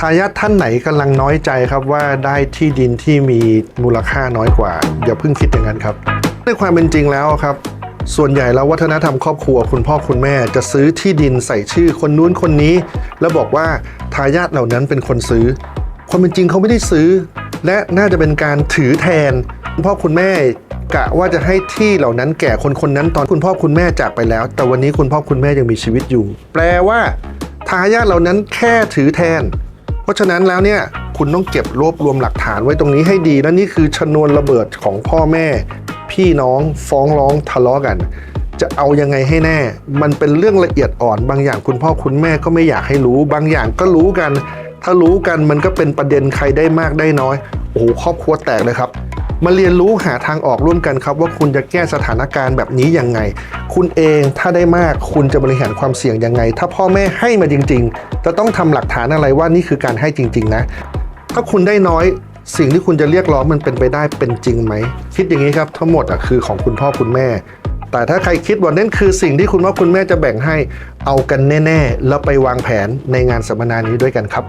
ทายาทท่านไหนกำลังน้อยใจครับว่าได้ที่ดินที่มีมูลค่าน้อยกว่า อย่าเพิ่งคิดอย่างนั้นครับในความเป็นจริงแล้วครับส่วนใหญ่แล้ววัฒนธรรมครอบครัวคุณพ่อคุณแม่จะซื้อที่ดินใส่ชื่อคนนู้นคนนี้ แล้วบอกว่าทายาทเหล่านั้นเป็นคนซื้อ ความเป็นจริงเขาไม่ได้ซื้อ และน่าจะเป็นการถือแทนคุณพ่อคุณแม่กะว่าจะให้ที่เหล่านั้นแก่คนคนนั้นตอนคุณพ่อคุณแม่จากไปแล้ว แต่วันนี้คุณพ่อคุณแม่ยังมีชีวิตอยู่ แปลว่าทายาทเหล่านั้นแค่ถือแทน เพราะฉะนั้นแล้วเนี่ยคุณต้องเก็บรวบรวมหลักฐานไว้ตรงนี้ให้ดีและนี่คือชนวนระเบิดของพ่อแม่ พี่น้องฟ้องร้องทะเลาะกัน จะเอายังไงให้แน่ มันเป็นเรื่องละเอียดอ่อน บางอย่างคุณพ่อคุณแม่ก็ไม่อยากให้รู้ บางอย่างก็รู้กัน ถ้ารู้กันมันก็เป็นประเด็นใครได้มากได้น้อยโอ้โหครอบครัวแตกเลยครับ มาเรียนรู้หาทางออกร่วมกันครับว่าคุณจะแก้สถานการณ์แบบนี้ยังไง คุณเองถ้าได้มากคุณจะบริหารความเสี่ยงยังไง ถ้าพ่อแม่ให้มาจริง ๆ จะต้องทำหลักฐานอะไรว่านี่คือการให้จริง ๆ นะ ถ้าคุณได้น้อยสิ่งที่คุณจะเรียกร้องมันเป็นไปได้เป็นจริงไหม คิดอย่างนี้ครับทั้งหมดอะคือของคุณพ่อคุณแม่ แต่ถ้าใครคิดว่านั่นคือสิ่งที่คุณพ่อคุณแม่จะแบ่งให้เอากันแน่ ๆ แล้วไปวางแผนในงานสัมมนานี้ด้วยกันครับ